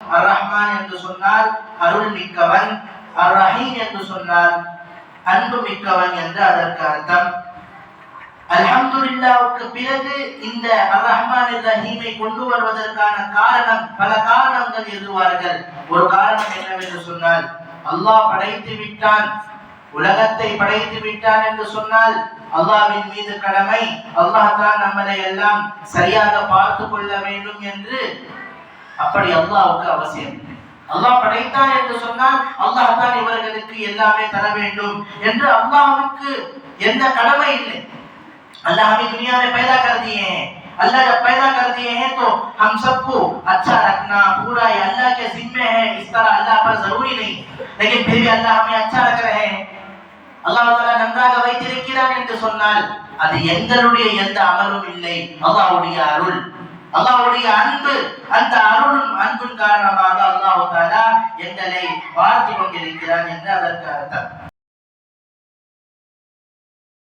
அர் ரஹ்மான் என்று சொன்னால் அருள் மிக்கவன் அர் ரஹீம் என்று சொன்னால் அன்பு மிக்கவன் என்று அதற்கு அர்த்தம். அல்ஹம்துலில்லாவுக்கு பிறகு இந்த அர் ரஹ்மான் ரஹீமை கொண்டு வருவதற்கான காரணம் பல காரணங்கள் எழுதுவார்கள். ஒரு காரணம் என்னவென்று சொன்னால் அல்லாஹ் படைத்து விட்டான் உலகத்தை படைத்து விட்டான் என்று சொன்னால் அல்லாவின் மீது கடமை அல்லாஹ் தான் நம்மளை எல்லாம் சரியாக பார்த்து கொள்ள வேண்டும் என்று அப்படி அல்லாஹ்வுக்கு அவசியம் அல்லாஹ் படைத்தான் என்று சொன்னால் அல்லாஹ் தான் இவர்களுக்கு எல்லாமே தர வேண்டும் என்று அல்லாஹ்வுக்கு எந்த கடமை இல்லை अल्लाह हमें दुनिया में पैदा कर दिए हैं अल्लाह जब पैदा कर दिए हैं तो हम सबको अच्छा रखना पूरा ये अल्लाह के जिम्मे है इस तरह अल्लाह पर जरूरी नहीं लेकिन फिर भी अल्लाह हमें अच्छा रख रहे हैं அல்லாஹ் தாலா நன்றாக வைத்திருக்கிறான் என்று சொன்னால் அது எங்களுடைய எந்த அமலும் இல்லை அல்லாஹ்வுடைய அருள் அல்லாஹ்வுடைய அன்பு அந்த அருளும் எங்களை பார்த்து கொண்டிருக்கிறான் என்று அதற்கு அர்த்தம்.